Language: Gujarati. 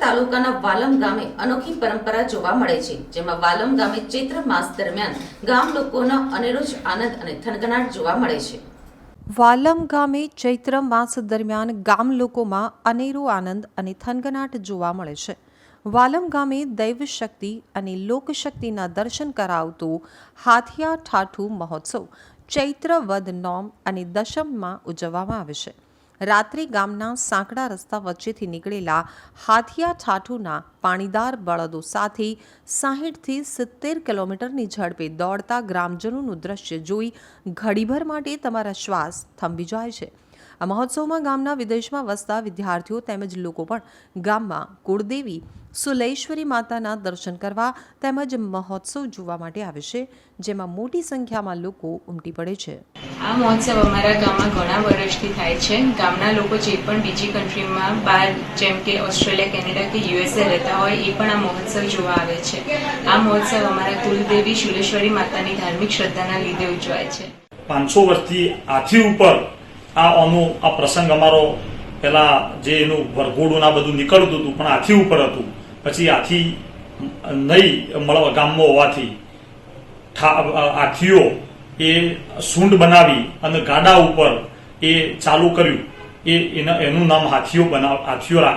તાલુકાના વાલમ ગામે અનોખી પરંપરા જોવા મળે છે, જેમાં વાલમ ગામે ચૈત્ર માસ દરમિયાન ગામ લોકોનો અનેરો જ આનંદ અને થનગનાટ જોવા મળે છે. વાલમ ગામે ચૈત્ર માસ દરમિયાન ગામ લોકોમાં અનેરો આનંદ અને થનગનાટ જોવા મળે છે. વાલમ ગામે દૈવ શક્તિ અને લોકશક્તિના દર્શન કરાવતું હાથિયા ઠાઠુ મહોત્સવ ચૈત્ર વદ નોમ અને દશમમાં ઉજવવામાં આવે છે. રાત્રે ગામના સાંકડા રસ્તા વચ્ચેથી નીકળેલા હાથિયા ઠાઠુના પાણીદાર બળદો સાથે સાહીઠથી સિત્તેર કિલોમીટરની ઝડપે દોડતા ગ્રામજનોનું દ્રશ્ય જોઈ ઘડીભર માટે તમારા શ્વાસ થંભી જાય છે. આ મહોત્સવમાં ગામના વિદેશમાં વસતા વિદ્યાર્થીઓ તેમજ લોકો પણ ગામમાં કુળદેવી સુલેશ્વરી માતાના દર્શન કરવા તેમજ મહોત્સવ જોવા માટે આવે છે જેમાં મોટી સંખ્યામાં લોકો ઉમટી પડે છે. આ મહોત્સવ અમારા ગામમાં ઘણા વર્ષથી થાય છે. ગામના લોકો જે પણ બીજી કન્ટ્રીમાં બહાર જેમ કે ઓસ્ટ્રેલિયા કેનેડા કે યુએસએ રહેતા હોય એ પણ આ મહોત્સવ જોવા આવે છે. આ મહોત્સવ અમારા કુલદેવી શુલેશ્વરી માતાની ધાર્મિક શ્રદ્ધાના લીધે ઉજવાય છે. પાંચસો વર્ષથી આથી ઉપર આ આનો આ પ્રસંગ અમારો પેલા જે એનું વરઘોડું આ બધું નીકળતું હતું, પણ આથી ઉપર હતું. પછી આથી નહીં મળવા, ગામમાં હોવાથી હાથીઓ એ સૂંડ બનાવી અને ગાડા ઉપર એ ચાલુ કર્યું. એ એના, એનું નામ હાથીઓ બનાવ, હાથીઓ રાખ